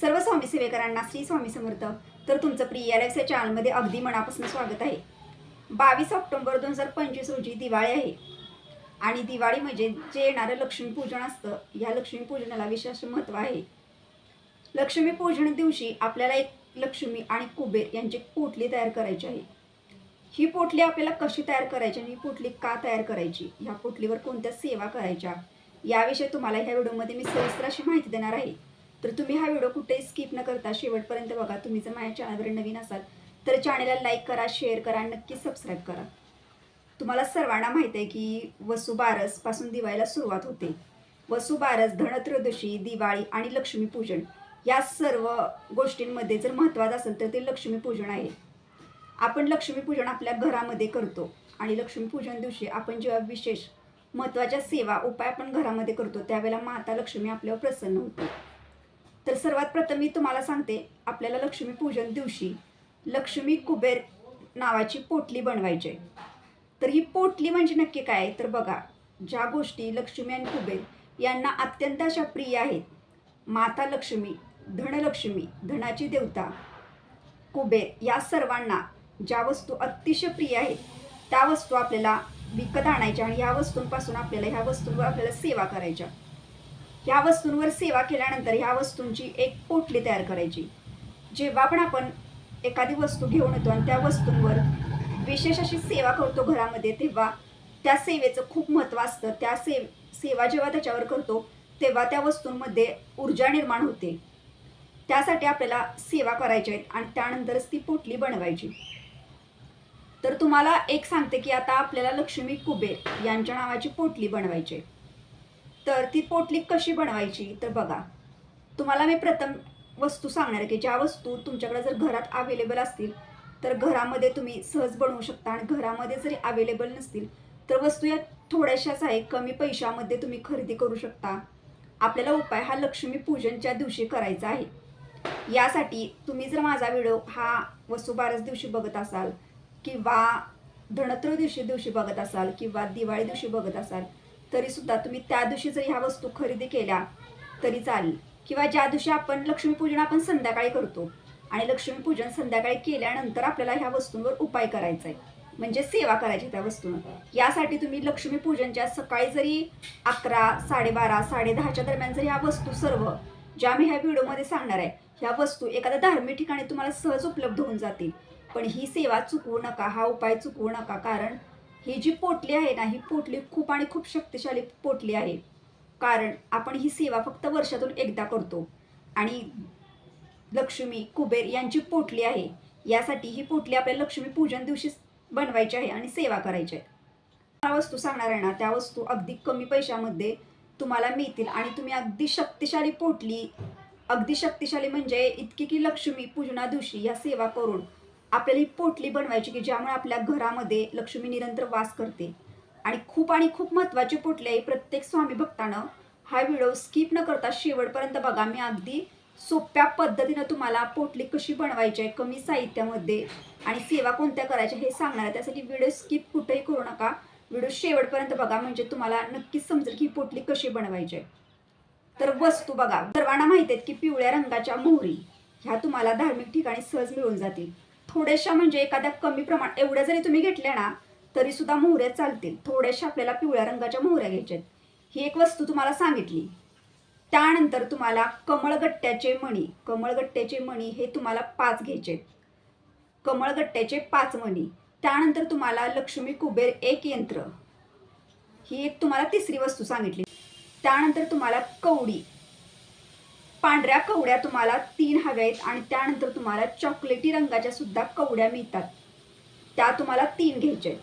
सर्व स्वामी सेवेकरांना श्री स्वामी समर्थ. तर तुमचं प्रिय लाईफ या चॅनलमध्ये अगदी मनापासून स्वागत आहे. बावीस ऑक्टोंबर दोन हजार पंचवीस रोजी दिवाळी आहे. आणि दिवाळी म्हणजे जे येणारं लक्ष्मीपूजन असतं या लक्ष्मीपूजनाला विशेष महत्त्व आहे. लक्ष्मीपूजन दिवशी आपल्याला एक लक्ष्मी आणि कुबेर यांची पोटली तयार करायची आहे. ही पोटली आपल्याला कशी तयार करायची आणि ही पोटली का तयार करायची ह्या पोटलीवर कोणत्या सेवा करायच्या याविषयी तुम्हाला ह्या व्हिडिओमध्ये मी सविस्तर अशी माहिती देणार आहे. तर तुम्ही हा व्हिडिओ कुठेही स्किप न करता शेवटपर्यंत बघा. तुम्ही जर माझ्या चॅनलवर नवीन असाल तर चॅनलला लाईक करा शेअर करा आणि नक्की सबस्क्राईब करा. तुम्हाला सर्वांना माहीत आहे की वसुबारसपासून दिवाळीला सुरुवात होते. वसुबारस धनत्रयोदशी दिवाळी आणि लक्ष्मीपूजन या सर्व गोष्टींमध्ये जर महत्त्वाचं असेल तर ते लक्ष्मीपूजन आहे. आपण लक्ष्मीपूजन आपल्या घरामध्ये करतो आणि लक्ष्मीपूजन दिवशी आपण जेव्हा विशेष महत्त्वाच्या सेवा उपाय आपण घरामध्ये करतो त्यावेळेला माता लक्ष्मी आपल्यावर प्रसन्न होते. तर सर्वात प्रथम मी तुम्हाला सांगते आपल्याला लक्ष्मीपूजन दिवशी लक्ष्मी कुबेर नावाची पोटली बनवायची आहे. तर ही पोटली म्हणजे नक्की काय आहे? तर बघा ज्या गोष्टी लक्ष्मी आणि कुबेर यांना अत्यंत अशा प्रिय आहेत माता लक्ष्मी धनलक्ष्मी धनाची देवता कुबेर या सर्वांना ज्या वस्तू अतिशय प्रिय आहेत त्या वस्तू आपल्याला विकत आणायच्या आणि ह्या वस्तूंपासून आपल्याला ह्या वस्तूंवर आपल्याला सेवा करायच्या ह्या वस्तूंवर सेवा केल्यानंतर ह्या वस्तूंची एक पोटली तयार करायची. जेव्हा पण आपण एखादी वस्तू घेऊन येतो आणि त्या वस्तूंवर विशेष अशी सेवा करतो घरामध्ये तेव्हा त्या सेवेचं खूप महत्त्व असतं. त्या सेव सेवा जेव्हा त्याच्यावर करतो तेव्हा त्या वस्तूंमध्ये ऊर्जा निर्माण होते. त्यासाठी आपल्याला सेवा करायच्या आहेत आणि त्यानंतरच ती पोटली बनवायची. तर तुम्हाला एक सांगते की आता आपल्याला लक्ष्मी कुबेर यांच्या नावाची पोटली बनवायची आहे. तर ती पोटली कशी बनवायची? तर बघा तुम्हाला मी प्रथम वस्तू सांगणार आहे की ज्या वस्तू तुमच्याकडे जर घरात अवेलेबल असतील तर घरामध्ये तुम्ही सहज बनवू शकता. आणि घरामध्ये जरी अवेलेबल नसतील तर वस्तू या थोड्याशाच आहे कमी पैशामध्ये तुम्ही खरेदी करू शकता. आपल्याला उपाय हा लक्ष्मी पूजनच्या दिवशी करायचा आहे. यासाठी तुम्ही जर माझा व्हिडिओ हा वसुबारस दिवशी बघत असाल किंवा धनत्रयोदशी दिवशी बघत असाल किंवा दिवाळी दिवशी बघत असाल तरीसुद्धा तुम्ही त्या दिवशी जर ह्या वस्तू खरेदी केल्या तरी चालेल. किंवा ज्या दिवशी आपण लक्ष्मीपूजन आपण संध्याकाळी करतो आणि लक्ष्मीपूजन संध्याकाळी केल्यानंतर आपल्याला ह्या वस्तूंवर उपाय करायचा आहे म्हणजे सेवा करायची त्या वस्तूंवर. यासाठी तुम्ही लक्ष्मीपूजनच्या सकाळी जरी अकरा साडेबारा साडे दहाच्या दरम्यान जर ह्या वस्तू सर्व ज्या मी ह्या व्हिडिओमध्ये सांगणार आहे ह्या वस्तू एखाद्या धार्मिक ठिकाणी तुम्हाला सहज उपलब्ध होऊन जातील. पण ही सेवा चुकवू नका हा उपाय चुकवू नका. कारण ही जी पोटली आहे ना ही पोटली खूप आणि खूप शक्तिशाली पोटली आहे. कारण आपण ही सेवा फक्त वर्षातून एकदा करतो. आणि लक्ष्मी कुबेर यांची पोटली आहे. यासाठी ही पोटली आपल्याला लक्ष्मी पूजन दिवशी बनवायची आहे आणि सेवा करायची आहे. ज्या वस्तू सांगणार आहे ना त्या वस्तू अगदी कमी पैशामध्ये तुम्हाला मिळतील आणि तुम्ही अगदी शक्तिशाली पोटली अगदी शक्तिशाली म्हणजे इतकी की लक्ष्मी पूजना दिवशी या सेवा करून आपल्याला ही पोटली बनवायची की ज्यामुळे आपल्या घरामध्ये लक्ष्मी निरंतर वास करते. आणि खूप आणि खूप महत्त्वाची पोटली आहे प्रत्येक स्वामी भक्तानं हा व्हिडिओ स्किप न करता शेवटपर्यंत बघा. मी अगदी सोप्या पद्धतीनं तुम्हाला पोटली कशी बनवायची आहे कमी साहित्यामध्ये आणि सेवा कोणत्या करायच्या हे सांगणार आहे. त्यासाठी व्हिडिओ स्किप कुठेही करू नका. व्हिडिओ शेवटपर्यंत बघा म्हणजे तुम्हाला नक्कीच समजेल की पोटली कशी बनवायची आहे. तर वस्तू बघा. सर्वांना माहिती आहेत की पिवळ्या रंगाच्या मोहरी ह्या तुम्हाला धार्मिक ठिकाणी सहज मिळून जातील. थोड्याशा म्हणजे एखाद्या कमी प्रमाण एवढ्या जरी तुम्ही घेतल्या ना तरी सुद्धा मोहऱ्या चालतील. थोड्याशा आपल्याला पिवळ्या रंगाच्या मोहऱ्या घ्यायच्या आहेत. ही एक वस्तू तुम्हाला सांगितली. त्यानंतर तुम्हाला कमळगट्ट्याचे मणी कमळगट्ट्याचे मणी हे तुम्हाला पाच घ्यायचे आहेत. कमळगट्ट्याचे पाच मणी. त्यानंतर तुम्हाला लक्ष्मी कुबेर एक यंत्र. ही एक तुम्हाला तिसरी वस्तू सांगितली. त्यानंतर तुम्हाला कवडी. पांढऱ्या कवड्या तुम्हाला तीन हव्या आहेत आणि त्यानंतर तुम्हाला चॉकलेटी रंगाच्या सुद्धा कवड्या मिळतात. त्या तुम्हाला तीन घ्यायच्या आहेत.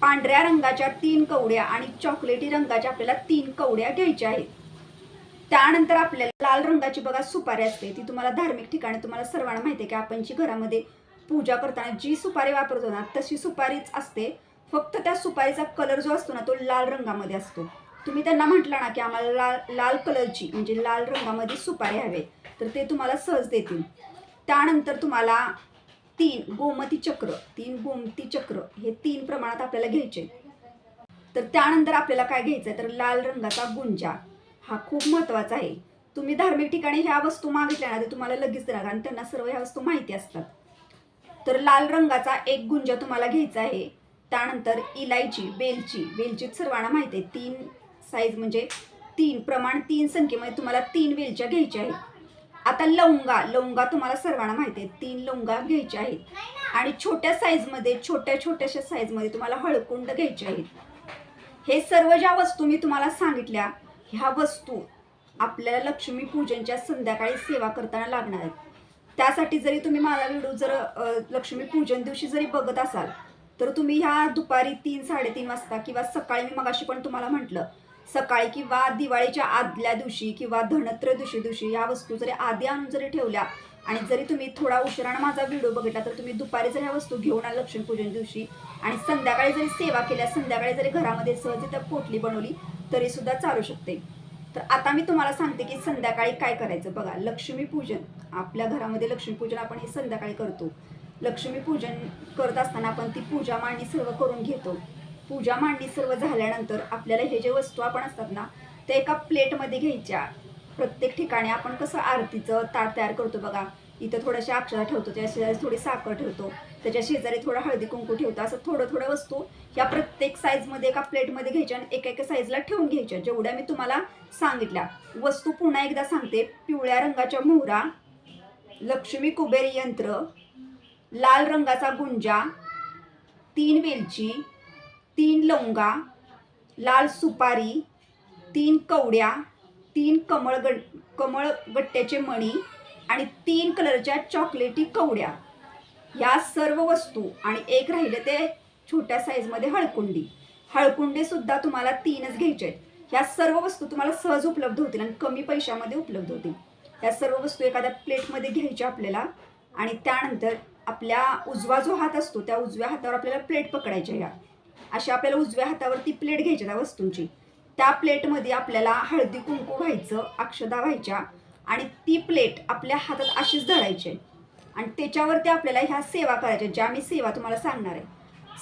पांढऱ्या रंगाच्या तीन कवड्या आणि चॉकलेटी रंगाच्या आपल्याला तीन कवड्या घ्यायच्या आहेत. त्यानंतर आपल्याला लाल रंगाची बघा सुपारी असते ती तुम्हाला धार्मिक ठिकाणी तुम्हाला सर्वांना माहिती आहे की आपण जी घरामध्ये पूजा करताना जी सुपारी वापरतो ना तशी सुपारीच असते. फक्त त्या सुपारीचा कलर जो असतो ना तो लाल रंगामध्ये असतो. तुम्ही त्यांना म्हटलं ना की आम्हाला लाल लाल कलरची म्हणजे लाल रंगामध्ये सुपारी हवे तर ते तुम्हाला सहज देतील. त्यानंतर तुम्हाला तीन गोमती चक्र तीन गोमती चक्र हे तीन प्रमाणात आपल्याला घ्यायचे. तर त्यानंतर आपल्याला काय घ्यायचं आहे तर लाल रंगाचा गुंजा हा खूप महत्त्वाचा आहे. तुम्ही धार्मिक ठिकाणी ह्या वस्तू मागितल्या ना ते तुम्हाला लगेच देणार कारण त्यांना सर्व ह्या वस्तू माहिती असतात. तर लाल रंगाचा एक गुंजा तुम्हाला घ्यायचा आहे. त्यानंतर इलायची वेलची वेलची सर्वांना माहिती आहे. तीन साईज म्हणजे तीन प्रमाण तीन संख्येमध्ये तुम्हाला तीन वेलच्या घ्यायच्या आहेत. आता लवंगा लवंगा तुम्हाला सर्वांना माहिती आहे तीन लवंगा घ्यायच्या आहेत. आणि छोट्या साईजमध्ये छोट्या छोट्याशा साईजमध्ये तुम्हाला हळकुंड घ्यायचे आहेत. हे सर्व ज्या वस्तू मी तुम्हाला सांगितल्या ह्या वस्तू आपल्याला लक्ष्मी पूजनच्या संध्याकाळी सेवा करताना लागणार आहेत. त्यासाठी जरी तुम्ही माझा व्हिडिओ जर लक्ष्मी पूजन दिवशी जरी बघत असाल तर तुम्ही ह्या दुपारी तीन साडेतीन वाजता किंवा सकाळी मी मगाशी पण तुम्हाला म्हटलं सकाळी किंवा दिवाळीच्या आदल्या दिवशी किंवा धनत्रयोदशी दिवशी ह्या वस्तू जरी आधी आणून जरी ठेवल्या आणि जरी तुम्ही थोडा उशिरानं माझा व्हिडिओ बघितला तर तुम्ही दुपारी जर ह्या वस्तू घेऊन आला लक्ष्मीपूजन दिवशी आणि संध्याकाळी जरी सेवा केल्या संध्याकाळी जरी घरामध्ये सहज इथं पोटली बनवली तरी सुद्धा चालू शकते. तर आता मी तुम्हाला सांगते की संध्याकाळी काय करायचं बघा. लक्ष्मीपूजन आपल्या घरामध्ये लक्ष्मीपूजन आपण हे संध्याकाळी करतो. लक्ष्मीपूजन करत असताना आपण ती पूजा मांडणी सर्व करून घेतो. पूजा मांडणी सर्व झाल्यानंतर आपल्याला हे जे वस्तू आपण असतात ना ते एका प्लेटमध्ये घ्यायच्या. प्रत्येक ठिकाणी आपण कसं आरतीचं ताट तयार करतो बघा. इथं थोड्याशा अक्षरा ठेवतो त्याच्या शेजारी थोडी साखर ठेवतो त्याच्या शेजारी थोडं हळदी कुंकू ठेवतो असं थोडं थोडं वस्तू या प्रत्येक साईजमध्ये एका प्लेटमध्ये घ्यायच्या आणि एका एका साईजला ठेवून घ्यायच्या. जेवढ्या मी तुम्हाला सांगितल्या. वस्तू पुन्हा एकदा सांगते. पिवळ्या रंगाच्या मोहरा लक्ष्मी कुबेर यंत्र लाल रंगाचा गुंजा तीन वेलची तीन लवंगा लाल सुपारी तीन कवड्या तीन कमळ गट कमळ गट्ट्याचे मणी आणि तीन कलरच्या चॉकलेटी कवड्या. या सर्व वस्तू आणि एक राहिले ते छोट्या साईजमध्ये हळकुंडी. हळकुंडीसुद्धा तुम्हाला तीनच घ्यायचे आहेत. ह्या सर्व वस्तू तुम्हाला सहज उपलब्ध होतील आणि कमी पैशामध्ये उपलब्ध होतील. ह्या सर्व वस्तू एखाद्या प्लेटमध्ये घ्यायच्या आपल्याला आणि त्यानंतर आपल्या उजवा जो हात असतो त्या उजव्या हातावर आपल्याला प्लेट पकडायच्या ह्या अशा आपल्याला उजव्या हातावरती प्लेट घ्यायच्या त्या वस्तूंची. त्या प्लेटमध्ये आपल्याला हळदी कुंकू व्हायचं अक्षदा व्हायच्या आणि ती प्लेट आपल्या हातात अशीच धरायची. आणि त्याच्यावरती आपल्याला ह्या सेवा करायच्या ज्या मी सेवा तुम्हाला सांगणार आहे.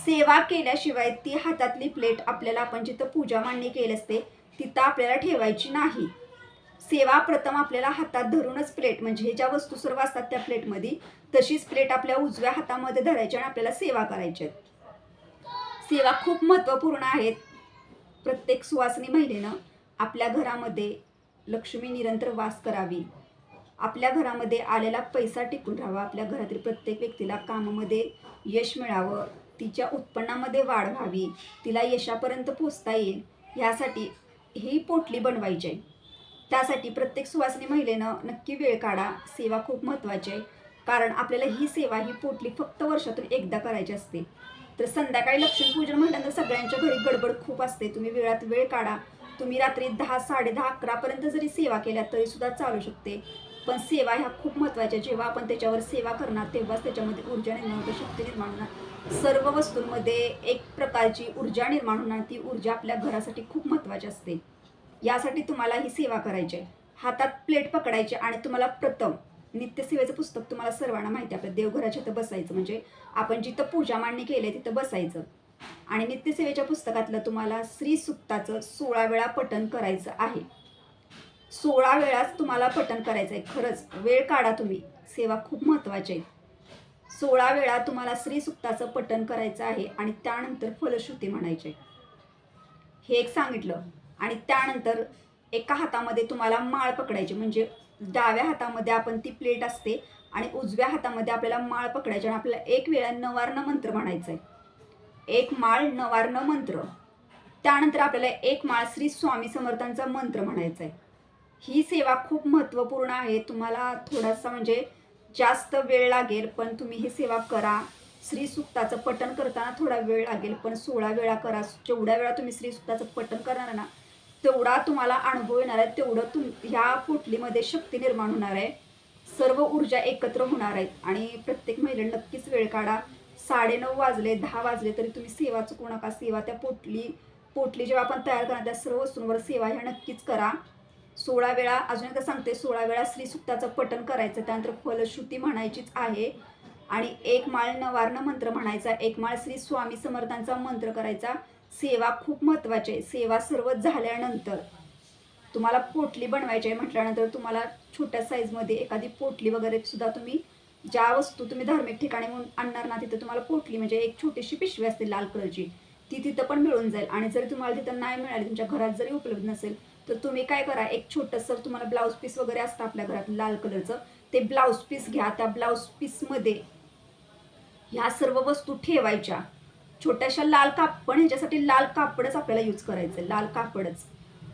सेवा केल्याशिवाय ती हातातली प्लेट आपल्याला आपण जिथं पूजा मांडणी केली असते तिथं आपल्याला ठेवायची नाही. सेवा प्रथम आपल्याला हातात धरूनच प्लेट म्हणजे हे ज्या वस्तू सर्व असतात त्या प्लेटमध्ये तशीच प्लेट आपल्या उजव्या हातामध्ये धरायची आणि आपल्याला सेवा करायची सेवा खूप महत्त्वपूर्ण आहेत. प्रत्येक सुवासिनी महिलेनं आपल्या घरामध्ये लक्ष्मी निरंतर वास करावी. आपल्या घरामध्ये आलेला पैसा टिकून राहावा. आपल्या घरातील प्रत्येक व्यक्तीला कामामध्ये यश मिळावं. तिच्या उत्पन्नामध्ये वाढ व्हावी. तिला यशापर्यंत पोचता येईल. ह्यासाठी ही पोटली बनवायची आहे. त्यासाठी प्रत्येक सुवासिनी महिलेनं नक्की वेळ काढा. सेवा खूप महत्त्वाची आहे. कारण आपल्याला ही सेवा ही पोटली फक्त वर्षातून एकदा करायची असते. तर संध्याकाळी लक्ष्मीपूजन म्हटल्यानंतर सगळ्यांच्या घरी गडबड खूप असते. तुम्ही वेळात वेळ काढा. तुम्ही रात्री दहा साडे दहा अकरापर्यंत जरी सेवा केल्या तरी सुद्धा चालू शकते. पण सेवा ह्या खूप महत्त्वाच्या जेव्हा आपण त्याच्यावर सेवा करणार तेव्हाच त्याच्यामध्ये ऊर्जा निर्माण होते शक्ती निर्माण होणार. सर्व वस्तूंमध्ये एक प्रकारची ऊर्जा निर्माण होणार. ती ऊर्जा आपल्या घरासाठी खूप महत्त्वाची असते. यासाठी तुम्हाला ही सेवा करायची आहे. हातात प्लेट पकडायची आणि तुम्हाला प्रथम नित्यसेवेचं पुस्तक तुम्हाला सर्वांना माहिती आहे. आपल्या देवघराच्या इथं बसायचं. म्हणजे आपण जिथं पूजा मांडणी केली तिथं बसायचं. आणि नित्यसेवेच्या पुस्तकातलं तुम्हाला श्री सुक्ताचं सोळा वेळा पठण करायचं आहे. सोळा वेळाच तुम्हाला पठण करायचं आहे. खरंच वेळ काढा तुम्ही. सेवा खूप महत्त्वाची आहे. सोळा वेळा तुम्हाला श्री सुक्ताचं पठण करायचं आहे आणि त्यानंतर फलश्रुती म्हणायचे हे एक सांगितलं. आणि त्यानंतर एका हातामध्ये तुम्हाला माळ पकडायची. म्हणजे डाव्या हातामध्ये आपण ती प्लेट असते आणि उजव्या हातामध्ये आपल्याला माळ पकडायची आणि आपल्याला एक वेळा नवार्ण मंत्र म्हणायचं आहे एक माळ नवार्ण मंत्र. त्यानंतर आपल्याला एक माळ श्री स्वामी समर्थांचा मंत्र म्हणायचा आहे ही सेवा खूप महत्त्वपूर्ण आहे. तुम्हाला थोडासा म्हणजे जास्त वेळ लागेल पण तुम्ही ही सेवा करा. श्री सुक्ताचं पठण करताना थोडा वेळ लागेल पण सोळा वेळा करा. जेवढ्या वेळा तुम्ही श्री सुक्ताचं पठण करणार ना तेवढा तुम्हाला अनुभव येणार आहे तेवढं तुम ह्या पोटलीमध्ये शक्ती निर्माण होणार आहे. सर्व ऊर्जा एकत्र होणार आहेत. आणि प्रत्येक महिला नक्कीच वेळ काढा. साडेनऊ वाजले दहा वाजले तरी तुम्ही सेवा चुकू नका. सेवा त्या पोटली पोटली जेव्हा आपण तयार करणार त्या सर्व वस्तूंवर सेवा ह्या नक्कीच करा. सोळा वेळा अजून एकदा सांगते सोळा वेळा श्रीसुक्ताचं पठण करायचं त्यानंतर फलश्रुती म्हणायचीच आहे. आणि एक माळ नवार्ण मंत्र म्हणायचा एक माळ श्री स्वामी समर्थांचा मंत्र करायचा. सेवा खूप महत्त्वाची आहे. सेवा सर्व झाल्यानंतर तुम्हाला पोटली बनवायची आहे म्हटल्यानंतर तुम्हाला छोट्या साईजमध्ये एखादी पोटली वगैरे सुद्धा तुम्ही ज्या वस्तू तुम्ही धार्मिक ठिकाणी म्हणून आणणार ना तिथं तुम्हाला पोटली म्हणजे एक छोटीशी पिशवी असते लाल कलरची. ती तिथं पण मिळून जाईल. आणि जरी तुम्हाला तिथं नाही मिळाली तुमच्या घरात जरी उपलब्ध नसेल तर तुम्ही काय करा एक छोटंसं तुम्हाला ब्लाऊज पीस वगैरे असतं आपल्या घरात लाल कलरचं. ते ब्लाऊज पीस घ्या. त्या ब्लाऊज पीसमध्ये ह्या सर्व वस्तू ठेवायच्या. छोट्याशा लाल कापड ह्याच्यासाठी लाल कापडच आपल्याला यूज करायचं लाल कापडच.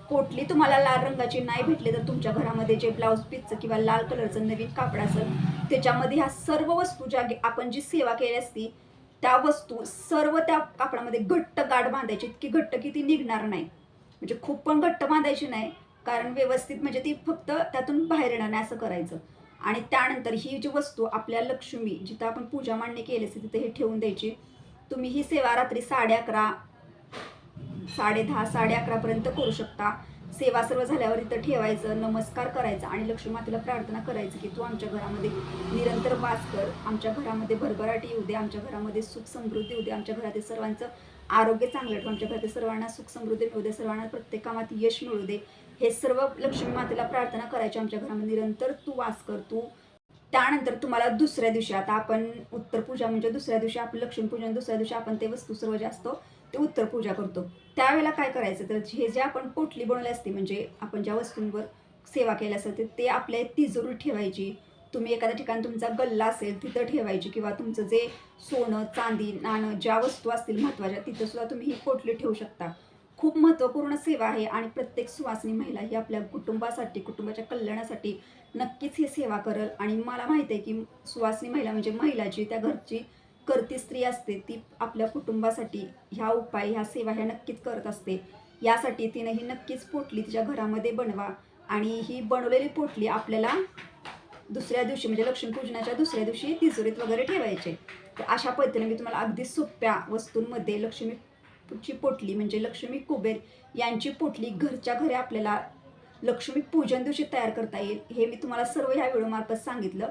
कोटली तुम्हाला लाल रंगाची नाही भेटली तर तुमच्या घरामध्ये जे ब्लाऊज पीसचं किंवा लाल कलरचं नवीन कापड असेल त्याच्यामध्ये ह्या सर्व वस्तू ज्या आपण जी सेवा केली असती त्या वस्तू सर्व त्या कापडामध्ये घट्ट गाठ बांधायची इतकी घट्ट की ती निघणार नाही. म्हणजे खूप पण घट्ट बांधायची नाही कारण व्यवस्थित म्हणजे ती फक्त त्यातून बाहेर येणार नाही असं करायचं. आणि त्यानंतर ही जी वस्तू आपल्या लक्ष्मी जिथं आपण पूजा मांडणी केली असते तिथे हे ठेवून द्यायची. तुम्ही ही सेवा रात्री साडे अकरा साडे दहा साडे अकरापर्यंत करू शकता. सेवा सर्व झाल्यावर इथं ठेवायचं नमस्कार करायचा आणि लक्ष्मी मातेला प्रार्थना करायचं की तू आमच्या घरामध्ये निरंतर वास कर. आमच्या घरामध्ये भरभराटी येऊ दे आमच्या घरामध्ये सुख समृद्धी येऊ दे आमच्या घरातील सर्वांचं आरोग्य चांगलं ठेव आमच्या घरातील सर्वांना सुख समृद्धी मिळू दे सर्वांना प्रत्येक कामात यश मिळू दे. हे सर्व लक्ष्मी मातेला प्रार्थना करायची आमच्या घरामध्ये. निरंतर तू वास कर तू त्यानंतर तुम्हाला दुसऱ्या दिवशी आता आपण उत्तर पूजा म्हणजे दुसऱ्या दिवशी आपण लक्ष्मीपूजन दुसऱ्या दिवशी आपण ते वस्तू सर्व जे असतो ते उत्तर पूजा करतो. त्यावेळेला काय करायचं तर हे जे आपण पोटली बनवली असते म्हणजे आपण ज्या वस्तूंवर सेवा केल्या असते ते- आपल्या तिजोरी ठेवायची. तुम्ही एखाद्या ठिकाणी तुमचा गल्ला असेल तिथं ठेवायची किंवा तुमचं जे सोनं चांदी नाणं ज्या वस्तू असतील महत्त्वाच्या तिथं सुद्धा तुम्ही ही पोटली ठेवू शकता. खूप महत्त्वपूर्ण सेवा आहे आणि प्रत्येक सुवासिनी महिला ही आपल्या कुटुंबासाठी कुटुंबाच्या कल्याणासाठी नक्कीच ही सेवा करल. आणि मला माहिती आहे की सुवासिनी महिला म्हणजे महिलाची त्या घरची करती स्त्री असते ती आपल्या कुटुंबासाठी ह्या उपाय ह्या सेवा ह्या नक्कीच करत असते. यासाठी तिनं ही नक्कीच पोटली तिच्या घरामध्ये बनवा आणि ही बनवलेली पोटली आपल्याला दुसऱ्या दिवशी म्हणजे लक्ष्मीपूजनाच्या दुसऱ्या दिवशी तिजोरीत वगैरे ठेवायचे. तर अशा पद्धतीने मी तुम्हाला अगदी सोप्या वस्तूंमध्ये लक्ष्मी ची पोटली म्हणजे लक्ष्मी कुबेर यांची पोटली घरच्या घरी आपल्याला लक्ष्मी पूजन दिवशी तयार करता येईल हे मी तुम्हाला सर्व ह्या व्हिडिओमार्फत सांगितलं.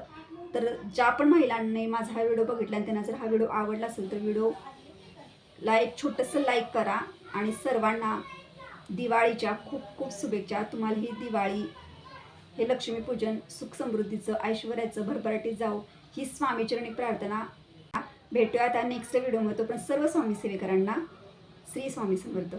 तर ज्या पण महिलांनी माझा हा व्हिडिओ बघितला आणि त्यांना जर हा व्हिडिओ आवडला असेल तर व्हिडिओला एक छोटंसं लाईक करा आणि सर्वांना दिवाळीच्या खूप खूप शुभेच्छा. तुम्हाला ही दिवाळी हे लक्ष्मीपूजन सुख समृद्धीचं ऐश्वर्याचं भरभराटीत जाऊ ही स्वामीचरणी प्रार्थना. भेटूया आता नेक्स्ट व्हिडिओमध्ये पण सर्व स्वामी सेवेकरांना श्री स्वामी समर्थ.